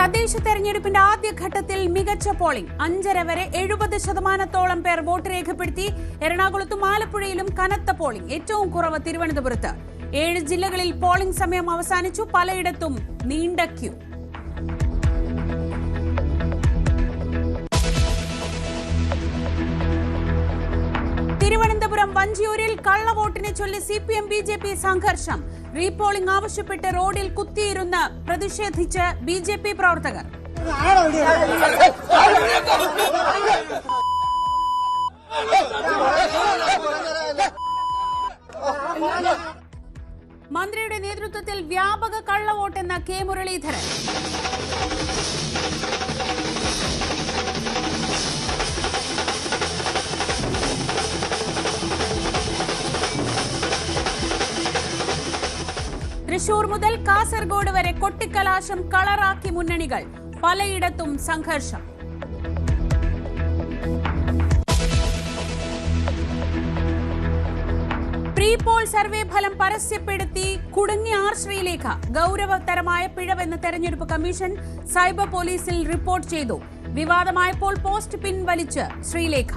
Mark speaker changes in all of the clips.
Speaker 1: തദ്ദേശ തെരഞ്ഞെടുപ്പിന്റെ ആദ്യഘട്ടത്തിൽ മികച്ച പോളിംഗ് അഞ്ചര വരെ എഴുപത് ശതമാനത്തോളം പേർ വോട്ട് രേഖപ്പെടുത്തി എറണാകുളത്തും ആലപ്പുഴയിലും കനത്ത പോളിംഗ് ഏറ്റവും കുറവ് തിരുവനന്തപുരത്ത്. ഏഴ് ജില്ലകളിൽ പോളിംഗ് സമയം അവസാനിച്ചു. പലയിടത്തും നീണ്ട ക്യൂ വഞ്ചിയൂരിൽ കള്ളവോട്ടിനെ ചൊല്ലി C P M B J P സംഘർഷം. റീപോളിംഗ് ആവശ്യപ്പെട്ട് റോഡിൽ കുത്തിയിരുന്ന് പ്രതിഷേധിച്ച് ബി ജെ പി പ്രവർത്തകർ. മന്ത്രിയുടെ നേതൃത്വത്തിൽ വ്യാപക കള്ളവോട്ടെന്ന കെ മുരളീധരൻ. തൃശൂർ മുതൽ കാസർഗോഡ് വരെ കൊട്ടിക്കലാശം കളറാക്കി മുന്നണികൾ പലയിടത്തും സംഘർഷം. പ്രീ പോൾ സർവേ ഫലം പരസ്യപ്പെടുത്തി കുടുങ്ങി ആർ ശ്രീലേഖ ഗൗരവതരമായ പിഴവെന്ന് തെരഞ്ഞെടുപ്പ് കമ്മീഷൻ സൈബർ പോലീസിൽ റിപ്പോർട്ട് ചെയ്തു. വിവാദമായപ്പോൾ പോസ്റ്റ് പിൻവലിച്ച് ശ്രീലേഖ.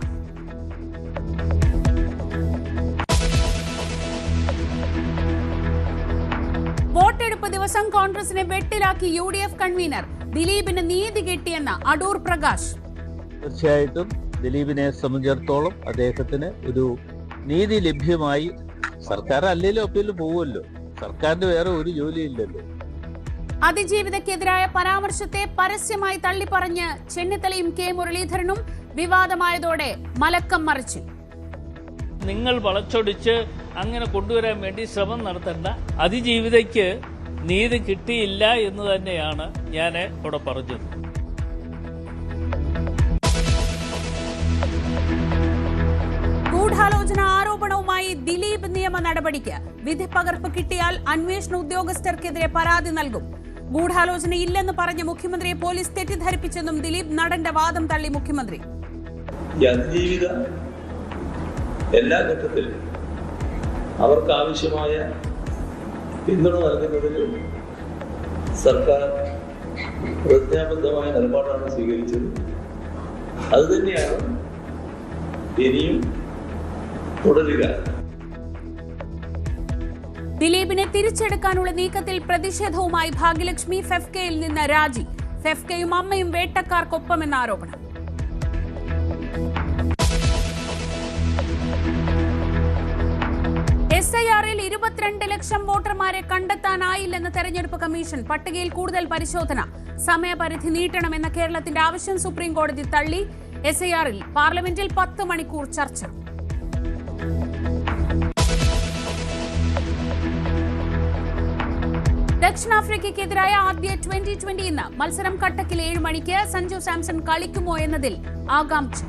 Speaker 1: ദിവസം കോൺഗ്രസിനെ വെട്ടിലാക്കി യു ഡി എഫ് കൺവീനർ ദിലീപിന് നീതി കിട്ടിയെന്ന് അടൂർ പ്രകാശ്.
Speaker 2: തീർച്ചയായിട്ടും ദിലീപിനെ സംബന്ധിച്ചിടത്തോളം അദ്ദേഹത്തിന് ഒരു നീതി ലഭ്യമായി സർക്കാർ അല്ലെങ്കിലും അപ്പീലിൽ പോവുമല്ലോ. സർക്കാരിന് വേറെ ഒരു ജോലിയില്ലല്ലോ.
Speaker 1: അതിജീവിതക്കെതിരായ പരാമർശത്തെ പരസ്യമായി തള്ളിപ്പറഞ്ഞ് ചെന്നിത്തലയും കെ മുരളീധരനും വിവാദമായതോടെ മലക്കം മറിച്ചു.
Speaker 3: നിങ്ങൾ വളച്ചൊടിച്ച് അങ്ങനെ കൊണ്ടുവരാൻ വേണ്ടി ശ്രമം നടത്തേണ്ട. അതിജീവിതയ്ക്ക് നീതി കിട്ടിയില്ല എന്ന് തന്നെയാണ് ഞാൻ ഇവിടെ പറഞ്ഞത്.
Speaker 1: ഗൂഢാലോചന ആരോപണവുമായി ദിലീപ് നിയമ നടപടിക്ക് വിധി പകർപ്പ് കിട്ടിയാൽ അന്വേഷണ ഉദ്യോഗസ്ഥർക്കെതിരെ പരാതി നൽകും. ഗൂഢാലോചന ഇല്ലെന്ന് പറഞ്ഞ മുഖ്യമന്ത്രിയെ പോലീസ് തെറ്റിദ്ധരിപ്പിച്ചെന്നും ദിലീപ് നടന്റെ വാദം തള്ളി മുഖ്യമന്ത്രി.
Speaker 4: എല്ലാ ഘട്ടത്തിലും അവർക്ക് ആവശ്യമായ പിന്തുണ നൽകുന്നതിൽ സർക്കാർ പ്രതിജ്ഞാബദ്ധമായ നിലപാടാണ് സ്വീകരിച്ചത്. അതുതന്നെയാണ് ഇനിയും തുടരുക.
Speaker 1: ദിലീപിനെ തിരിച്ചെടുക്കാനുള്ള നീക്കത്തിൽ പ്രതിഷേധവുമായി ഭാഗ്യലക്ഷ്മി ഫെഫ്കയിൽ നിന്ന് രാജി. ഫെഫ്കയും അമ്മയും വേട്ടക്കാർക്കൊപ്പമെന്ന ആരോപണം. ഇരുപത്തിരണ്ട് ലക്ഷം വോട്ടർമാരെ കണ്ടെത്താനായില്ലെന്ന് തെരഞ്ഞെടുപ്പ് കമ്മീഷൻ. പട്ടികയിൽ കൂടുതൽ പരിശോധന. സമയപരിധി നീട്ടണമെന്ന കേരളത്തിന്റെ ആവശ്യം സുപ്രീം കോടതി തള്ളി. എസ് ഐ ആറിൽ പാർലമെന്റിൽ പത്ത് മണിക്കൂർ ചർച്ച. ദക്ഷിണാഫ്രിക്കയ്ക്കെതിരായ ആദ്യ ട്വന്റി ട്വന്റി ഇന്ന് മത്സരം കട്ടക്കിൽ ഏഴ് മണിക്ക് സഞ്ജു സാംസൺ കളിക്കുമോ എന്നതിൽ ആകാംക്ഷ.